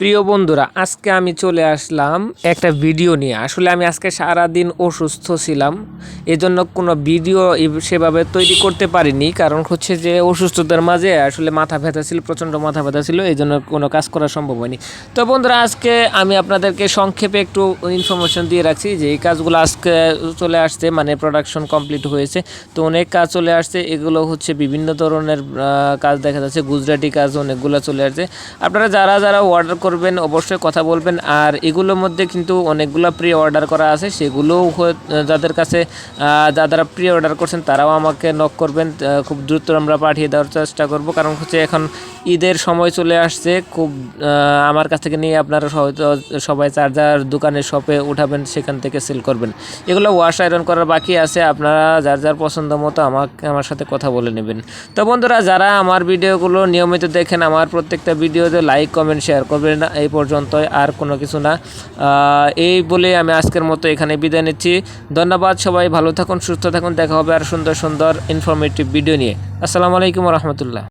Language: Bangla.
প্রিয় বন্ধুরা, আজকে আমি চলে আসলাম একটা ভিডিও নিয়ে। আসলে আমি আজকে সারা দিন অসুস্থ ছিলাম, এজন্য কোনো ভিডিও সেভাবে তৈরি করতে পারিনি, কারণ হচ্ছে যে অসুস্থতার মাঝে আসলে মাথা ব্যথা ছিল, প্রচণ্ড মাথা ব্যথা ছিল এই জন্য কোনো কাজ করা সম্ভব হয়নি। তো বন্ধুরা, আজকে আমি আপনাদেরকে সংক্ষেপে একটু ইনফরমেশন দিয়ে রাখছি যে এই কাজগুলো আজকে চলে আসছে মানে প্রোডাকশন কমপ্লিট হয়েছে। তো অনেক কাজ চলে আসছে, এগুলো হচ্ছে বিভিন্ন ধরনের কাজ দেখা যাচ্ছে, গুজরাটি কাজ অনেকগুলো চলে আসছে। আপনারা যারা যারা অর্ডার করবেন, অবশ্যই কথা বলবেন। আর এগুলোর মধ্যে কিন্তু অনেকগুলো প্রি অর্ডার করা আছে। সেগুলোও যাদের কাছে যারা প্রি অর্ডার করছেন, তারাও আমাকে নক করবেন। খুব দ্রুত আমরা পাঠিয়ে দেওয়ার চেষ্টা করব। কারণ হচ্ছে এখন ঈদের সময় চলে আসছে। খুব আমার কাছ থেকে নিয়ে আপনারা হয়তো সবাই চার্জার দোকানে শপে উঠাবেন, সেখান থেকে সেল করবেন। এগুলো ওয়াশ আয়রন করার বাকি আছে। আপনারা যার যার পছন্দ মতো আমাকে, আমার সাথে কথা বলে নেবেন। তো বন্ধুরা, যারা আমার ভিডিওগুলো নিয়মিত দেখেন, আমার প্রত্যেকটা ভিডিওতে লাইক কমেন্ট শেয়ার করবেন। না, এই পর্যন্তই আর কোনো কিছু না। এই বলে আমি আজকের মতো এখানে বিদায় নিচ্ছি। ধন্যবাদ সবাই, ভালো থাকুন, সুস্থ থাকুন, দেখা হবে আর সুন্দর সুন্দর ইনফরমেটিভ ভিডিও নিয়ে। আসসালামু আলাইকুম রহমতুল্লাহ।